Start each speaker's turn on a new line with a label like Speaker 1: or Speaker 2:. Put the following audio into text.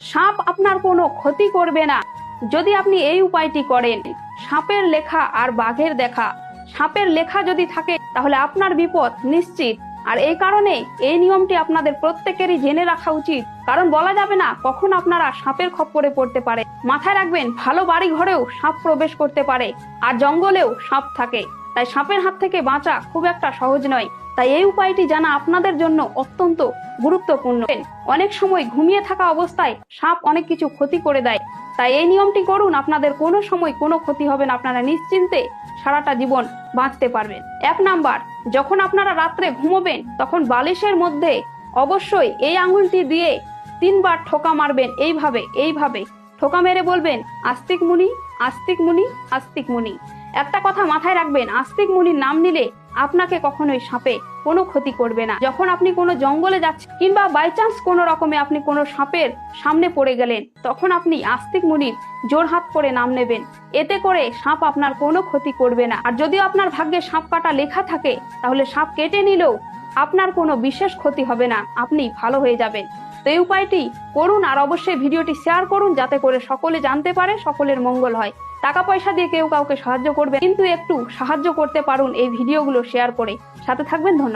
Speaker 1: সাপ আপনার কোনো ক্ষতি করবে না। যদি আপনি এই উপায়টি করেন, সাপের লেখা আর বাঘের দেখা। সাপের লেখা যদি থাকে, তাহলে আপনার বিপদ নিশ্চিত। আর এই কারণে এই নিয়মটি আপনাদের প্রত্যেকেরই জেনে রাখা উচিত। কারণ বলা যাবে না, কখন আপনারা সাপের খপ্পরে পড়তে পারে। মাথায় রাখবেন, ভালো বাড়ি ঘরেও সাপ প্রবেশ করতে পারে। আর জঙ্গলেও সাপ থাকে। তাই সাপের হাত থেকে বাঁচা খুব একটা সহজ নয়। তাই এই উপায়টি জানা আপনাদের জন্য অত্যন্ত গুরুত্বপূর্ণ। অনেক সময় ঘুমিয়ে থাকা অবস্থায় সাপ অনেক কিছু ক্ষতি করে দেয়। তাই এই নিয়মটি করুন, আপনাদের কোনো সময় কোনো ক্ষতি হবে না, আপনারা নিশ্চিন্তে সারাটা জীবন বাঁচতে পারবেন। এক নাম্বার, যখন আপনারা রাত্রে ঘুমোবেন, তখন বালিশের মধ্যে অবশ্যই এই আঙুলটি দিয়ে তিনবার ঠোকা মারবেন, এইভাবে এইভাবে। ঠোকা মেরে বলবেন, আস্তিক মুনি আস্তিক মুনি আস্তিক মুনি। একটা কথা মাথায় রাখবেন, আস্তিক মুনির নাম নিলে আপনাকে কখনোই সাপে কোনো ক্ষতি করবে না। যখন আপনি কোনো জঙ্গলে যাচ্ছেন কিংবা বাই চান্স কোনো রকমে আপনি কোনো সাপের সামনে পড়ে গেলেন, তখন আপনি আস্তিক মুনির জোর হাত করে নাম নেবেন। এতে করে সাপ আপনার কোনো ক্ষতি করবে না। আর যদিও আপনার ভাগ্যে সাপ কাটা লেখা থাকে, তাহলে সাপ কেটে নিলেও আপনার কোনো বিশেষ ক্ষতি হবে না। আপনি ভালো হয়ে যাবেন। তো এই উপায়টি করুন আর অবশ্যই ভিডিওটি শেয়ার করুন যাতে করে সকলে জানতে পারে, সকলের মঙ্গল হয়। টাকা পয়সা দিয়ে কেউ কাউকে সাহায্য করবে, কিন্তু একটু সাহায্য করতে পারুন এই ভিডিওগুলো শেয়ার করে। সাথে থাকবেন, ধন্যবাদ।